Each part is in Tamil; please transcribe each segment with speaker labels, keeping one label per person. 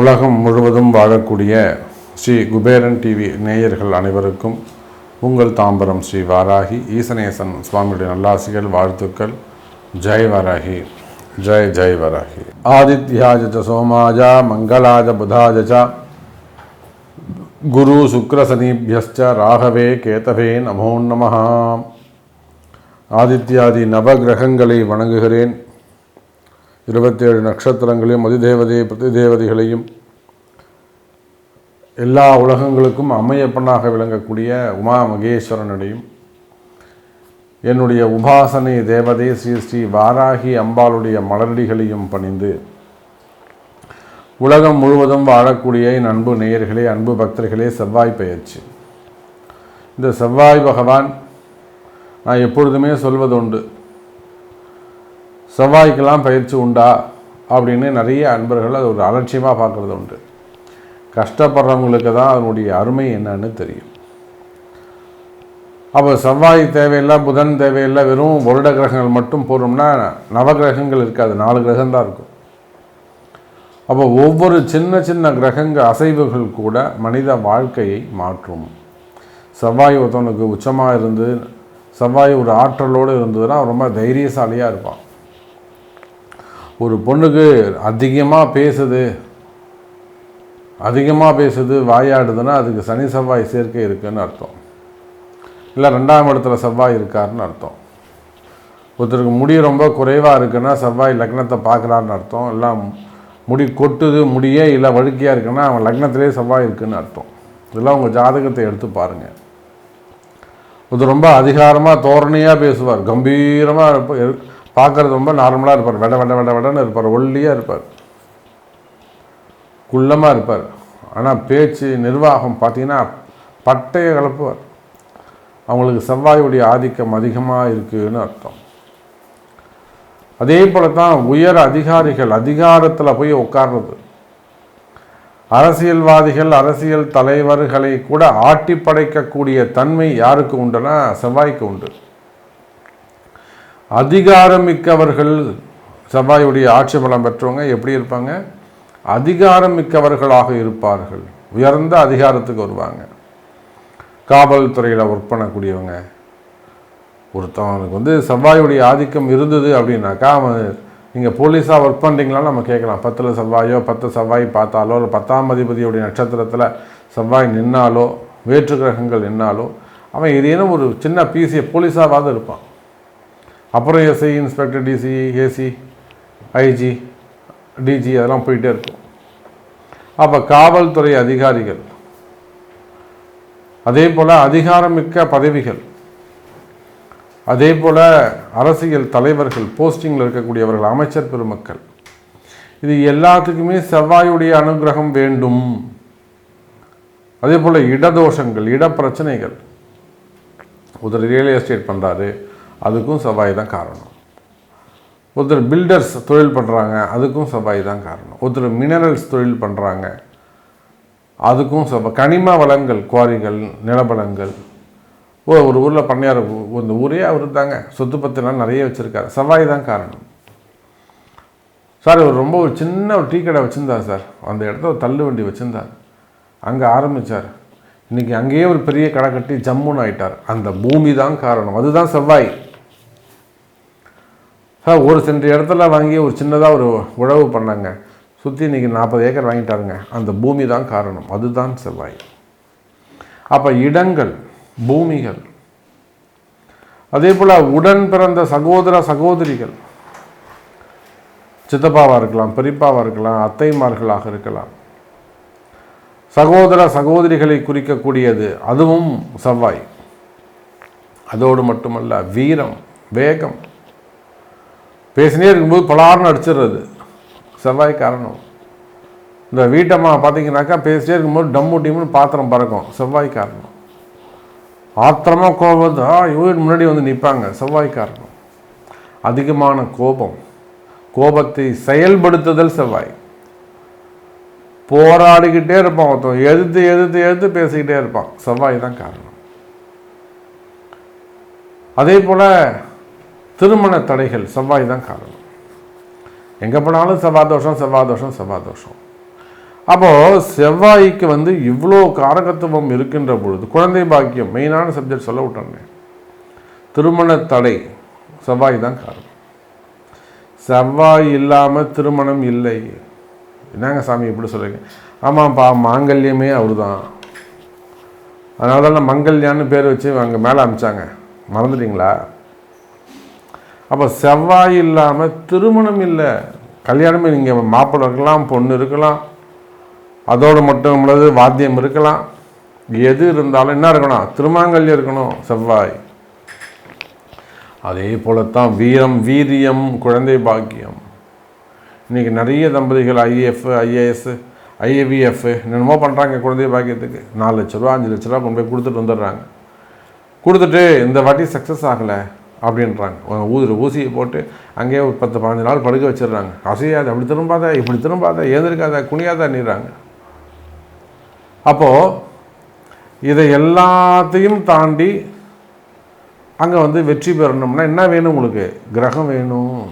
Speaker 1: உலகம் முழுவதும் வாழக்கூடிய ஸ்ரீ குபேரன் டிவி நேயர்கள் அனைவருக்கும் உங்கள் தாம்பரம் ஸ்ரீ வாராகி ஈசனேசன் சுவாமியுடைய நல்லாசிகள் வாழ்த்துக்கள். ஜெய் வராகி ஜெய் ஜெய் வராகி. ஆதித்யாஜ சோமாஜா மங்களாஜ புதாஜ குரு சுக்ரசனிபியஸ்ச ராகவே கேதவே நமோ நமஹாம் ஆதித்யாதி நவகிரகங்களை வணங்குகிறேன். இருபத்தேழு நட்சத்திரங்களையும் அதிதேவதை பிரதிதேவதைகளையும் எல்லா உலகங்களுக்கும் அம்மையப்பனாக விளங்கக்கூடிய உமா மகேஸ்வரனுடையும் என்னுடைய உபாசனை தேவதை ஸ்ரீ ஸ்ரீ வாராகி அம்பாளுடைய மலரடிகளையும் பணிந்து உலகம் முழுவதும் வாழக்கூடிய என் அன்பு நேயர்களே அன்பு பக்தர்களே செவ்வாய் பெயர்ச்சி. இந்த செவ்வாய் பகவான் நான் எப்பொழுதுமே சொல்வது உண்டு செவ்வாய்க்கெல்லாம் பயிற்சி உண்டா? அப்படின்னு நிறைய அன்பர்கள் அது ஒரு அலட்சியமாக பார்க்குறது உண்டு கஷ்டப்படுறவங்களுக்கு தான் அதனுடைய அருமை என்னன்னு தெரியும். அப்போ செவ்வாய் தேவையில்லை புதன் தேவையில்லை வெறும் வருட கிரகங்கள் மட்டும் போகிறோம்னா நவகிரகங்கள் இருக்காது நாலு கிரகம் தான் இருக்கும். அப்போ ஒவ்வொரு சின்ன சின்ன கிரகங்க அசைவுகள் கூட மனித வாழ்க்கையை மாற்றும். செவ்வாய் ஒருத்தவனுக்கு உச்சமாக இருந்து செவ்வாய் ஒரு ஆற்றலோடு இருந்ததுன்னா ரொம்ப தைரியசாலியாக இருப்பான். ஒரு பொண்ணுக்கு அதிகமாக பேசுது அதிகமாக பேசுது வாயாடுதுன்னா அதுக்கு சனி செவ்வாய் சேர்க்கை இருக்குன்னு அர்த்தம். இல்லை ரெண்டாம் இடத்துல செவ்வாய் இருக்காருன்னு அர்த்தம். ஒருத்தருக்கு முடி ரொம்ப குறைவாக இருக்குன்னா செவ்வாய் லக்னத்தை பார்க்குறாருன்னு அர்த்தம். எல்லாம் முடி கொட்டுது முடியே இல்லை வழுக்கையாக இருக்குன்னா அவன் லக்னத்திலே செவ்வாய் இருக்குன்னு அர்த்தம். இதெல்லாம் உங்கள் ஜாதகத்தை எடுத்து பாருங்கள் இது ரொம்ப அதிகாரமாக தோரணையாக பேசுவார். கம்பீரமாக இருப்பார் பார்க்குறது ரொம்ப நார்மலாக இருப்பார். வெட வெட வெட வெடன்னு இருப்பார். ஒல்லியாக இருப்பார். குள்ளமாக இருப்பார். ஆனால் பேச்சு நிர்வாகம் பார்த்தீங்கன்னா பட்டைய கலப்புவார். அவங்களுக்கு செவ்வாயுடைய ஆதிக்கம் அதிகமாக இருக்குன்னு அர்த்தம். அதே போல தான் உயர் அதிகாரிகள் அதிகாரத்தில் போய் உட்கார்றது. அரசியல்வாதிகள் அரசியல் தலைவர்களை கூட ஆட்டி படைக்கக்கூடிய தன்மை யாருக்கு உண்டுனா செவ்வாய்க்கு உண்டு. அதிகாரமிக்கவர்கள் செவ்வாயுடைய ஆட்சி பலம் பெற்றவங்க எப்படி இருப்பாங்க? அதிகாரம் மிக்கவர்களாக இருப்பார்கள். உயர்ந்த அதிகாரத்துக்கு வருவாங்க. காவல்துறையில் ஒர்க் பண்ணக்கூடியவங்க. ஒருத்தவனுக்கு வந்து செவ்வாயுடைய ஆதிக்கம் இருந்தது அப்படின்னாக்கா அவன் நீங்கள் போலீஸாக ஒர்க் பண்ணுறீங்களான்னு நம்ம கேட்கலாம். பத்தில் செவ்வாயோ பத்து செவ்வாய் பார்த்தாலோ இல்லை பத்தாம் அதிபதியுடைய நட்சத்திரத்தில் செவ்வாய் நின்னாலோ வேற்று கிரகங்கள் நின்னாலோ அவன் ஏதேனும் ஒரு சின்ன பிசியை போலீஸாவது இருப்பான். அப்புறம் SI inspector DC AC IG DG அதெல்லாம் போயிட்டே இருக்கும். அப்போ காவல்துறை அதிகாரிகள். அதே போல் அதிகாரமிக்க பதவிகள். அதே போல் அரசியல் தலைவர்கள் போஸ்டிங்கில் இருக்கக்கூடியவர்கள் அமைச்சர் பெருமக்கள். இது எல்லாத்துக்குமே செவ்வாயுடைய அனுகிரகம் வேண்டும். அதே போல் இடதோஷங்கள் இட பிரச்சனைகள் ஒருத்தர் ரியல் எஸ்டேட் பண்ணுறாரு அதுக்கும் செவ்வாய் தான் காரணம். ஒருத்தர் பில்டர்ஸ் தொழில் பண்ணுறாங்க அதுக்கும் செவ்வாய் தான் காரணம். ஒருத்தர் மினரல்ஸ் தொழில் பண்ணுறாங்க அதுக்கும் செவ்வாய் கனிம வளங்கள் குவாரிகள் நிலபலங்கள் ஒரு ஊரில் பண்ணையார் இந்த ஊரே அவர் தாங்க சொத்து பத்திலாம் நிறைய வச்சுருக்காரு. செவ்வாய் தான் காரணம். சார் இவர் ரொம்ப ஒரு சின்ன ஒரு டீ கடை வச்சுருந்தார் சார். அந்த இடத்துல ஒரு தள்ளு வண்டி வச்சுருந்தார். அங்கே ஆரம்பித்தார் இன்றைக்கி அங்கேயே ஒரு பெரிய கடை கட்டி ஜம்முன்னு ஆயிட்டார். அந்த பூமி தான் காரணம். அதுதான் செவ்வாய் சார் ஒரு சென்ற இடத்துல வாங்கி ஒரு சின்னதாக ஒரு உழவு பண்ணாங்க. சுற்றி இன்றைக்கி நாற்பது ஏக்கர் வாங்கிட்டாருங்க. அந்த பூமி தான் காரணம். அதுதான் செவ்வாய் அப்போ இடங்கள். பூமிகள். அதே போல் உடன் பிறந்த சகோதர சகோதரிகள். சித்தப்பாவாக இருக்கலாம் பெரியப்பாவாக இருக்கலாம் அத்தைமார்களாக இருக்கலாம். சகோதர சகோதரிகளை குறிக்கக்கூடியது அதுவும் செவ்வாய். அதோடு மட்டுமல்ல வீரம் வேகம். பேசினே இருக்கும்போது பலார்னு அடிச்சிடுறது. செவ்வாய் காரணம். இந்த வீட்டம்மா பார்த்தீங்கன்னாக்கா பேசிட்டே இருக்கும்போது டம்மு டிம்முன்னு பாத்திரம் பறக்கும். செவ்வாய் காரணம். ஆத்திரமாக கோபம். ஆ இவங்க முன்னாடி வந்து நிற்பாங்க செவ்வாய் காரணம் அதிகமான கோபம். கோபத்தை செயல்படுத்துதல் செவ்வாய். போராடிக்கிட்டே இருப்பான் ஒருத்தன். எதிர்த்து எதிர்த்து எதிர்த்து பேசிக்கிட்டே இருப்பான். செவ்வாய் தான் காரணம். அதே போல் திருமண தடைகள் செவ்வாய் தான் காரணம். எங்கே போனாலும் செவ்வாய் தோஷம் செவ்வாய் தோஷம் செவ்வாய் தோஷம். அப்போது செவ்வாய்க்கு வந்து இவ்வளோ காரகத்துவம் இருக்கின்ற பொழுது குழந்தை பாக்கியம் மெயினான சப்ஜெக்ட் சொல்ல விட்டோன்னே திருமண தடை செவ்வாய் தான் காரணம். செவ்வாய் இல்லாமல் திருமணம் இல்லை. என்னங்க சாமி இப்படி சொல்கிறீங்க ஆமாம்ப்பா மாங்கல்யமே அவர் தான் அதனால தான் மங்கல்யான்னு பேர் வச்சு அங்கே மேலே அமிச்சாங்க. மறந்துட்டீங்களா? அப்போ செவ்வாய் இல்லாமல் திருமணம் இல்லை. கல்யாணமே நீங்கள் மாப்பிள்ளை இருக்கலாம் பொண்ணு இருக்கலாம். அதோடு மட்டும் உள்ளது வாத்தியம் இருக்கலாம். எது இருந்தாலும் என்ன இருக்கணும்? திருமாங்கல்யம் இருக்கணும் செவ்வாய். அதே போலத்தான் வீரம் வீரியம் குழந்தை பாக்கியம். இன்றைக்கி நிறைய தம்பதிகள் ஐஏஎஃப் ஐஏஎஸ் ஐஏவிஎஃப் என்னென்னமோ பண்ணுறாங்க குழந்தை பாக்கியத்துக்கு. நாலு லட்ச ரூபா அஞ்சு லட்ச ரூபா கொண்டு போய் கொடுத்துட்டு வந்துடுறாங்க. கொடுத்துட்டு இந்த வாட்டி சக்ஸஸ் ஆகலை அப்படின்றாங்க. ஊதுற ஊசியை போட்டு அங்கேயே ஒரு பத்து பதினஞ்சு நாள் படுக்க வச்சிடுறாங்க. அசையாது அப்படி திரும்பாத இப்படி திரும்பாத ஏந்திருக்காத குனியாத நீறாங்க. அப்போது இதை எல்லாத்தையும் தாண்டி அங்கே வந்து வெற்றி பெறணும்னா என்ன வேணும் உங்களுக்கு? கிரகம் வேணும்.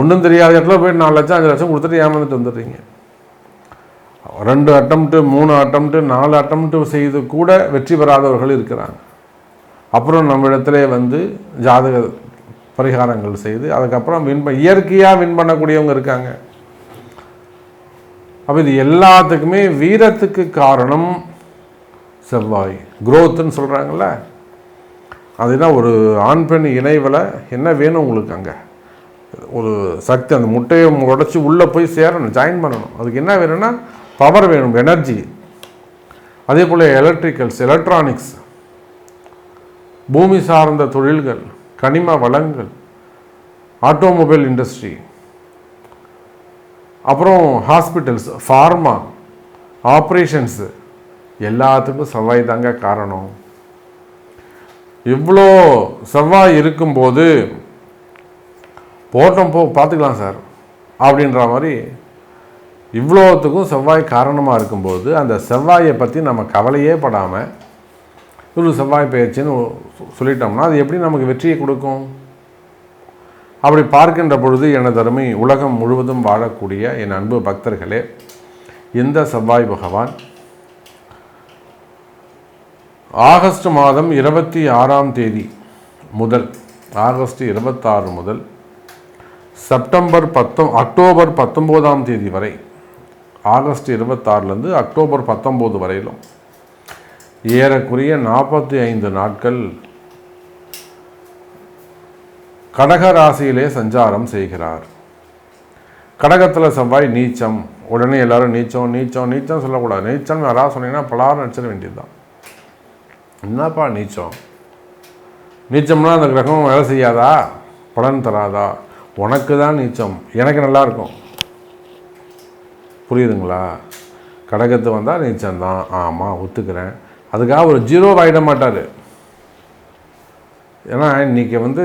Speaker 1: ஒன்றும் தெரியாத இடத்துல போய் நாலு லட்சம் அஞ்சு லட்சம் கொடுத்துட்டு ஏமாந்துட்டு வந்துடுறீங்க. ரெண்டு அட்டம்ப்ட்டு மூணு அட்டம்ப்ட்டு நாலு அட்டம்ப்ட்டு செய்து கூட வெற்றி பெறாதவர்கள் இருக்கிறாங்க. அப்புறம் நம்ம இடத்துல வந்து ஜாதக பரிகாரங்கள் செய்து அதுக்கப்புறம் வின் பண்ண இயற்கையாக வின் பண்ணக்கூடியவங்க இருக்காங்க. அப்போ இது எல்லாத்துக்குமே வீரத்துக்கு காரணம் செவ்வாய். குரோத்துன்னு சொல்கிறாங்கல்ல அதுனா ஒரு ஆண் பெண் இணைவில் என்ன வேணும் உங்களுக்கு அங்கே? ஒரு சக்தி அந்த முட்டையை உடச்சி உள்ளே போய் சேரணும் ஜாயின் பண்ணணும். அதுக்கு என்ன வேணும்னா பவர் வேணும் எனர்ஜி அதே போல் எலக்ட்ரிக்கல்ஸ் எலக்ட்ரானிக்ஸ் பூமி சார்ந்த தொழில்கள் கனிம வளங்கள் ஆட்டோமொபைல் இண்டஸ்ட்ரி அப்புறம் ஹாஸ்பிட்டல்ஸ் ஃபார்மா ஆப்ரேஷன்ஸு எல்லாத்துக்கும் செவ்வாய் தாங்க காரணம். இவ்வளோ செவ்வாய் இருக்கும்போது போட்டோம் போ பார்த்துக்கலாம் சார் அப்படின்ற மாதிரி இவ்வளோத்துக்கும் செவ்வாய் காரணமாக இருக்கும்போது அந்த செவ்வாயை பற்றி நம்ம கவலையே படாமல் ஒரு செவ்வாய் பயிற்சின்னு சொல்லிட்டோம்னா அது எப்படி நமக்கு வெற்றியை கொடுக்கும்? அப்படி பார்க்கின்ற பொழுது எனது அருமை உலகம் முழுவதும் வாழக்கூடிய என் அன்பு பக்தர்களே இந்த செவ்வாய் பகவான் ஆகஸ்ட் மாதம் இருபத்தி ஆறாம் தேதி முதல் ஆகஸ்ட் இருபத்தாறு முதல் செப்டம்பர் பத்தொ அக்டோபர் பத்தொம்போதாம் தேதி வரை ஆகஸ்ட் இருபத்தாறுலேருந்து அக்டோபர் பத்தொம்போது வரையிலும் ஏறக்குறைய நாற்பத்தி ஐந்து நாட்கள் கடக ராசியிலே சஞ்சாரம் செய்கிறார். கடகத்தில் செவ்வாய் நீச்சம். உடனே எல்லாரும் நீச்சம் நீச்சம் நீச்சம் சொல்லக்கூடாது. நீச்சம் யாராவது சொன்னீங்கன்னா பலாரம் நடிச்சிட வேண்டியதுதான். என்னப்பா நீச்சம்? நீச்சம்னா அந்த கிரகம் வேலை செய்யாதா? பலன் தராதா? உனக்கு தான் நீச்சம். எனக்கு நல்லா இருக்கும் புரியுதுங்களா? கடகத்து வந்தால் நீச்சம் தான் ஆமாம் ஒத்துக்கிறேன். அதுக்காக ஒரு ஜீரோ ஆகிட மாட்டார். ஏன்னா இன்றைக்கி வந்து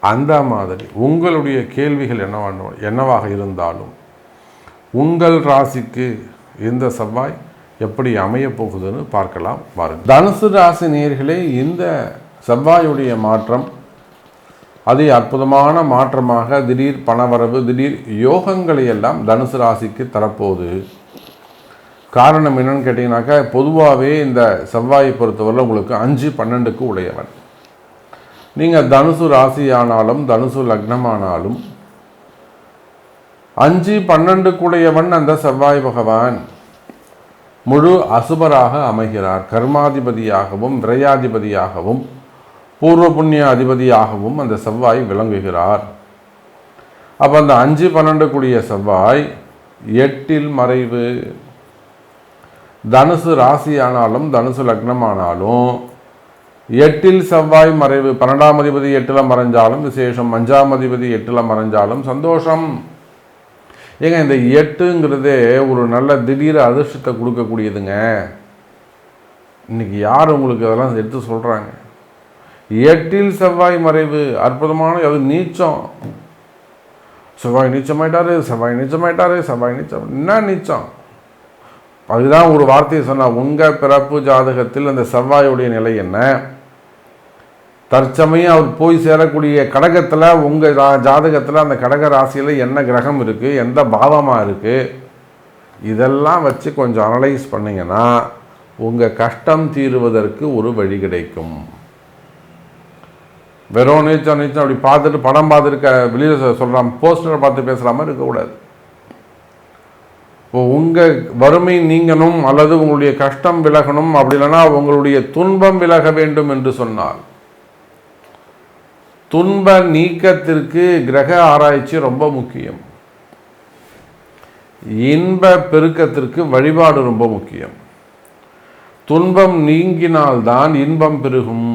Speaker 1: அந்த மாதிரி உங்களுடைய கேள்விகள் என்னவான என்னவாக இருந்தாலும் உங்கள் ராசிக்கு இந்த செவ்வாய் எப்படி அமையப் போகுதுன்னு பார்க்கலாம். பாருங்கள் தனுசு ராசி நேர்களே இந்த செவ்வாயுடைய மாற்றம் அது அற்புதமான மாற்றமாக திடீர் பணவரவு திடீர் யோகங்களை எல்லாம் தனுசு ராசிக்கு தரப்போகுது. காரணம் என்னன்னு கேட்டிங்கனாக்கா பொதுவாகவே இந்த செவ்வாயை பொறுத்தவரை உங்களுக்கு அஞ்சு பன்னெண்டுக்கு உடையவன். நீங்கள் தனுசு ராசி ஆனாலும் தனுசு லக்னமானாலும் அஞ்சு பன்னெண்டுக்குடையவன் அந்த செவ்வாய் பகவான். முழு அசுபராக அமைகிறார். கர்மாதிபதியாகவும் விரையாதிபதியாகவும் பூர்வ புண்ணிய அதிபதியாகவும் அந்த செவ்வாய் விளங்குகிறார். அப்போ அந்த அஞ்சு பன்னெண்டு கூடிய செவ்வாய் எட்டில் மறைவு. தனுசு ராசி ஆனாலும் தனுசு லக்னம் ஆனாலும் எட்டில் செவ்வாய் மறைவு. பன்னெண்டாம் அதிபதி எட்டில் மறைஞ்சாலும் விசேஷம். அஞ்சாம் அதிபதி எட்டில் மறைஞ்சாலும் சந்தோஷம். ஏங்க இந்த எட்டுங்கிறதே ஒரு நல்ல திடீர் அதிர்ஷ்டத்தை கொடுக்கக்கூடியதுங்க. இன்னைக்கு யார் உங்களுக்கு அதெல்லாம் எடுத்து சொல்கிறாங்க எட்டில் செவ்வாய் மறைவு. அற்புதமான அது நீச்சம். செவ்வாய் நீச்சமாயிட்டாரு செவ்வாய் நீச்சமாயிட்டாரு செவ்வாய் நீச்சம். என்ன நீச்சம்? அதுதான் ஒரு வார்த்தையை சொன்னால் உங்கள் பிறப்பு ஜாதகத்தில் அந்த செவ்வாயுடைய நிலை என்ன? தற்சமயம் அவர் போய் சேரக்கூடிய கடகத்தில் உங்கள் ஜாதகத்தில் அந்த கடக ராசியில் என்ன கிரகம் இருக்குது எந்த பாவமாக இருக்குது இதெல்லாம் வச்சு கொஞ்சம் அனலைஸ் பண்ணிங்கன்னா உங்கள் கஷ்டம் தீருவதற்கு ஒரு வழி கிடைக்கும். வெறும் நீச்சம் நீச்சம் அப்படி பார்த்துட்டு படம் பார்த்துருக்க வெளியில் சொல்கிறான் போஸ்டரை பார்த்து பேசுகிற மாதிரி இருக்கக்கூடாது. இப்போ உங்கள் வறுமை நீங்கணும் அல்லது உங்களுடைய கஷ்டம் விலகணும் அப்படி இல்லைன்னா உங்களுடைய துன்பம் விலக வேண்டும் என்று சொன்னால் துன்ப நீக்கத்திற்கு கிரக ஆராய்ச்சி ரொம்ப முக்கியம். இன்ப பெருக்கத்திற்கு வழிபாடு ரொம்ப முக்கியம். துன்பம் நீங்கினால்தான் இன்பம் பெருகும்.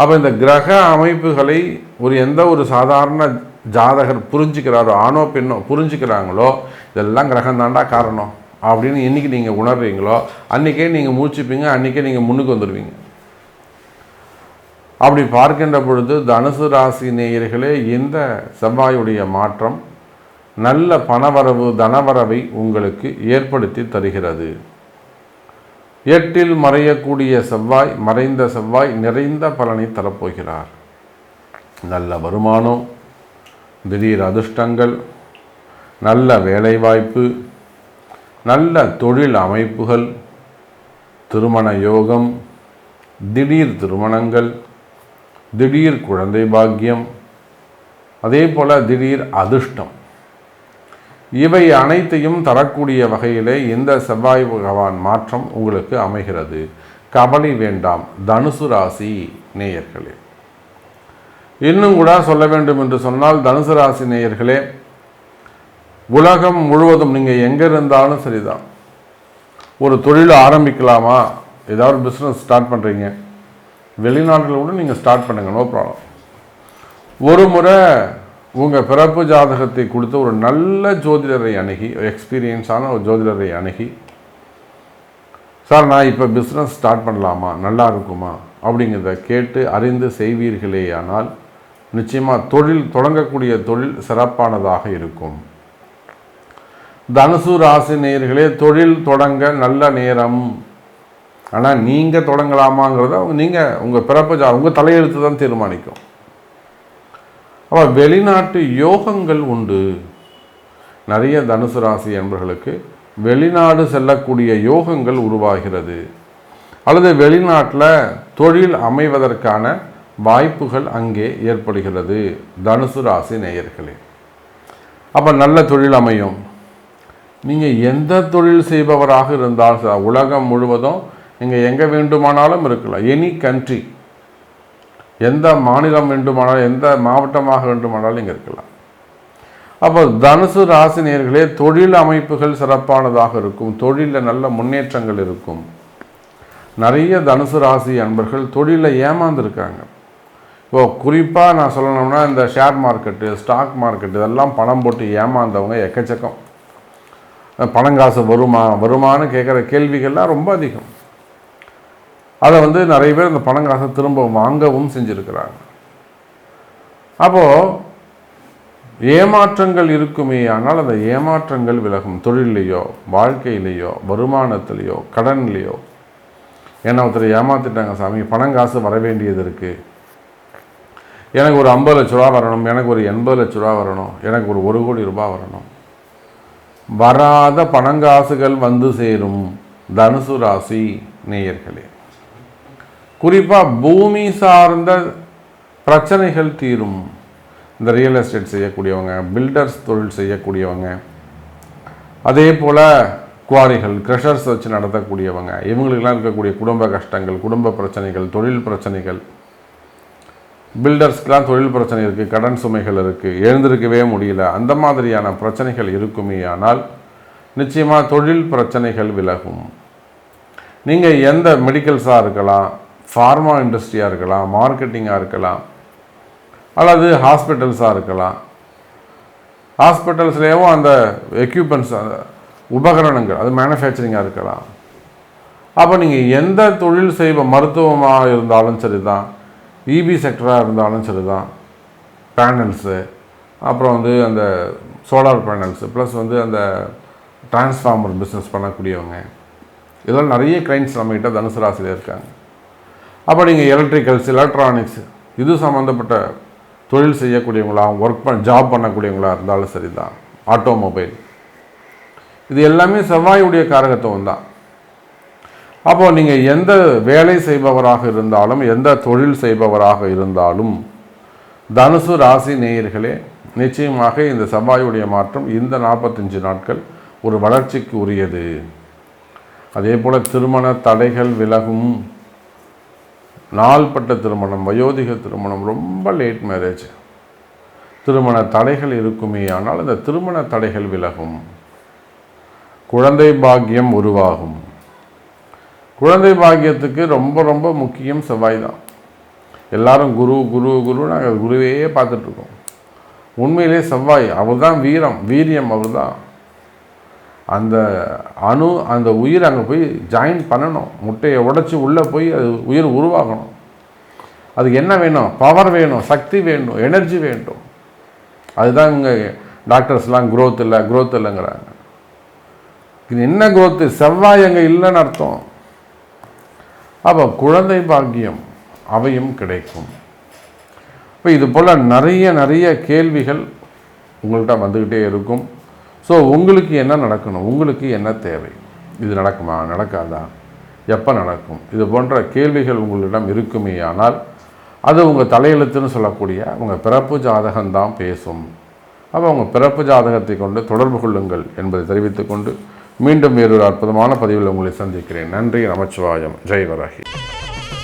Speaker 1: அப்போ இந்த கிரக அமைப்புகளை ஒரு எந்த ஒரு சாதாரண ஜாதகர் புரிஞ்சுக்கிறாரோ ஆணோ பெண்ணோ புரிஞ்சுக்கிறாங்களோ இதெல்லாம் கிரகம் தாண்டா காரணம் அப்படின்னு என்றைக்கு நீங்கள் உணர்றீங்களோ அன்றைக்கே நீங்கள் மூச்சுப்பீங்க அன்றைக்கே நீங்கள் முன்னுக்கு வந்துடுவீங்க அப்படி பார்க்கின்ற பொழுது தனுசு ராசி நேயர்களே இந்த செவ்வாயுடைய மாற்றம் நல்ல பணவரவு தனவரவை உங்களுக்கு ஏற்படுத்தி தருகிறது. எட்டில் மறையக்கூடிய செவ்வாய் மறைந்த செவ்வாய் நிறைந்த பலனை தரப்போகிறார். நல்ல வருமானம் திடீர் அதிர்ஷ்டங்கள் நல்ல வேலைவாய்ப்பு நல்ல தொழில் அமைப்புகள் திருமண யோகம் திடீர் திருமணங்கள் திடீர் குழந்தை பாக்கியம் அதே போல் திடீர் அதிர்ஷ்டம். இவை அனைத்தையும் தரக்கூடிய வகையிலே இந்த செவ்வாய் பகவான் மாற்றம் உங்களுக்கு அமைகிறது. கவலை வேண்டாம். தனுசு ராசி நேயர்களே. இன்னும் கூட சொல்ல வேண்டும் என்று சொன்னால் தனுசு ராசி நேயர்களே உலகம் முழுவதும் நீங்கள் எங்கே இருந்தாலும் சரிதான். ஒரு தொழில் ஆரம்பிக்கலாமா? ஏதாவது பிஸ்னஸ் ஸ்டார்ட் பண்ணுறீங்க வெளிநாட்டில் கூட நீங்கள் ஸ்டார்ட் பண்ணுங்கள் நோ ப்ராப்ளம் ஒரு முறை உங்கள் பிறப்பு ஜாதகத்தை கொடுத்து ஒரு நல்ல ஜோதிடரை அணுகி எக்ஸ்பீரியன்ஸான ஒரு ஜோதிடரை அணுகி சார் நான் இப்போ பிஸ்னஸ் ஸ்டார்ட் பண்ணலாமா? நல்லா இருக்குமா? அப்படிங்கிறத கேட்டு அறிந்து செய்வீர்களேயானால் நிச்சயமாக தொழில் தொடங்கக்கூடிய தொழில் சிறப்பானதாக இருக்கும். தனுசு ராசி நேயர்களே தொழில் தொடங்க நல்ல நேரம். ஆனால் நீங்கள் தொடங்கலாமாங்கிறத நீங்கள் உங்கள் பிறப்பு ஜா உங்கள் தலையெழுத்து தான் தீர்மானிக்கும். அப்போ வெளிநாட்டு யோகங்கள் உண்டு. நிறைய தனுசு ராசி என்பர்களுக்கு வெளிநாடு செல்லக்கூடிய யோகங்கள் உருவாகிறது. அல்லது வெளிநாட்டில் தொழில் அமைவதற்கான வாய்ப்புகள் அங்கே ஏற்படுகிறது. தனுசு ராசி நேயர்களே. அப்போ நல்ல தொழில் அமையும். நீங்கள் எந்த தொழில் செய்பவராக இருந்தால் உலகம் முழுவதும் நீங்கள் எங்கே வேண்டுமானாலும் இருக்கலாம். எனி கண்ட்ரி எந்த மாநிலம் வேண்டுமானாலும் எந்த மாவட்டமாக வேண்டுமானாலும் இங்கே இருக்கலாம். அப்போ தனுசு ராசினியர்களே தொழில் அமைப்புகள் சிறப்பானதாக இருக்கும். தொழிலில் நல்ல முன்னேற்றங்கள் இருக்கும். நிறைய தனுசு ராசி அன்பர்கள் தொழிலில் ஏமாந்துருக்காங்க. இப்போ குறிப்பாக நான் சொல்லணும்னா இந்த ஷேர் மார்க்கெட்டு ஸ்டாக் மார்க்கெட்டு இதெல்லாம் பணம் போட்டு ஏமாந்தவங்க எக்கச்சக்கம். பணங்காசு வருமா வருமானு கேட்குற கேள்விகள்லாம் ரொம்ப அதிகம். அதை வந்து நிறைய பேர் இந்த பணங்காசை திரும்ப வாங்கவும் செஞ்சுருக்கிறாங்க. அப்போது ஏமாற்றங்கள் இருக்குமே ஆனால் அந்த ஏமாற்றங்கள் விலகும். தொழிலையோ வாழ்க்கையிலேயோ வருமானத்திலேயோ கடன்லேயோ. ஏன்னா ஒருத்தர் ஏமாத்திட்டாங்க சாமி பணம் காசு வர வேண்டியது இருக்குது எனக்கு ஒரு ஐம்பது லட்ச ரூபா வரணும் எனக்கு ஒரு எண்பது லட்ச ரூபா வரணும் எனக்கு ஒரு ஒரு கோடி ரூபா வரணும். வராத பணங்காசுகள் வந்து சேரும் தனுசு ராசி நேயர்களே. குறிப்பாக பூமி சார்ந்த பிரச்சனைகள் தீரும். இந்த ரியல் எஸ்டேட் செய்யக்கூடியவங்க பில்டர்ஸ் தொழில் செய்யக்கூடியவங்க அதே போல் குவாரிகள் க்ரெஷர்ஸ் வச்சு நடத்தக்கூடியவங்க இவங்களுக்கெல்லாம் இருக்கக்கூடிய குடும்ப கஷ்டங்கள் குடும்ப பிரச்சனைகள் தொழில் பிரச்சனைகள். பில்டர்ஸ்க்கெலாம் தொழில் பிரச்சனை இருக்குது கடன் சுமைகள் இருக்குது எழுந்திருக்கவே முடியல அந்த மாதிரியான பிரச்சனைகள் இருக்குமே ஆனால் நிச்சயமாக தொழில் பிரச்சனைகள் விலகும். நீங்கள் எந்த மெடிக்கல்ஸாக இருக்கலாம் ஃபார்மா இண்டஸ்ட்ரியாக இருக்கலாம் மார்க்கெட்டிங்காக இருக்கலாம் அல்லது ஹாஸ்பிட்டல்ஸாக இருக்கலாம். ஹாஸ்பிட்டல்ஸ்லேயும் அந்த எக்யூப்மெண்ட்ஸ் அந்த உபகரணங்கள் அது மேனுஃபேக்சரிங்காக இருக்கலாம். அப்போ நீங்கள் எந்த தொழில் செய்வ மருத்துவமாக இருந்தாலும் சரி தான் இபி செக்டராக இருந்தாலும் சரி தான் பேனல்ஸு அப்புறம் வந்து அந்த சோலார் பேனல்ஸு ப்ளஸ் வந்து அந்த டிரான்ஸ்ஃபார்மர் பிஸ்னஸ் பண்ணக்கூடியவங்க. இதெல்லாம் நிறைய கிளைண்ட்ஸ் நம்மகிட்ட தனுசு ராசியில் இருக்காங்க. அப்போ நீங்கள் எலக்ட்ரிக்கல்ஸ் எலக்ட்ரானிக்ஸ் இது சம்மந்தப்பட்ட தொழில் செய்யக்கூடியவங்களா ஒர்க் பண்ண ஜாப் பண்ணக்கூடியவங்களா இருந்தாலும் சரி தான் ஆட்டோமொபைல் இது எல்லாமே செவ்வாயுடைய காரகத்துவம் தான். அப்போது நீங்கள் எந்த வேலை செய்பவராக இருந்தாலும் எந்த தொழில் செய்பவராக இருந்தாலும் தனுசு ராசி நேயர்களே நிச்சயமாக இந்த செவ்வாயுடைய மாற்றம் இந்த நாற்பத்தஞ்சு நாட்கள் ஒரு வளர்ச்சிக்கு உரியது. அதே போல் திருமண தடைகள் விலகும் நாள்பட்ட திருமணம் வயோதிக திருமணம் ரொம்ப லேட் மேரேஜ் திருமண தடைகள் இருக்குமே ஆனால் அந்த திருமண தடைகள் விலகும். குழந்தை பாக்கியம் உருவாகும். குழந்தை பாக்கியத்துக்கு ரொம்ப ரொம்ப முக்கியம் செவ்வாய் தான். எல்லாரும் குரு குரு குரு நாங்கள் குருவையே பார்த்துட்ருக்கோம் உண்மையிலே செவ்வாய் அவர் தான் வீரம் வீரியம் அவர் தான் அந்த அணு அந்த உயிர் அங்கே போய் ஜாயின் பண்ணணும். முட்டையை உடச்சி உள்ளே போய் அது உயிர் உருவாகணும். அதுக்கு என்ன வேணும்? பவர் வேணும் சக்தி வேணும் எனர்ஜி வேண்டும். அதுதான் இங்கே டாக்டர்ஸ்லாம் குரோத் இல்லை குரோத் இல்லைங்கிறாங்க. இது என்ன குரோத்து செவ்வாய் அங்கே இல்லைன்னு அர்த்தம். அப்போ குழந்தை பாக்கியம் அவையும் கிடைக்கும். இப்போ இது போல் நிறைய நிறைய கேள்விகள் உங்கள்கிட்ட வந்துக்கிட்டே இருக்கும். ஸோ உங்களுக்கு என்ன நடக்கணும்? உங்களுக்கு என்ன தேவை? இது நடக்குமா? நடக்காதா? எப்போ நடக்கும்? இது போன்ற கேள்விகள் உங்களிடம் இருக்குமே ஆனால் அது உங்கள் தலையெழுத்துன்னு சொல்லக்கூடிய உங்கள் பிறப்பு ஜாதகம்தான் பேசும். அப்போ உங்கள் பிறப்பு ஜாதகத்தை கொண்டு தொடர்பு கொள்ளுங்கள் என்பதை தெரிவித்துக்கொண்டு மீண்டும் வேறொரு அற்புதமான பதிவில் உங்களை சந்திக்கிறேன். நன்றி நமச்சிவாயம். ஜெய் வராகி.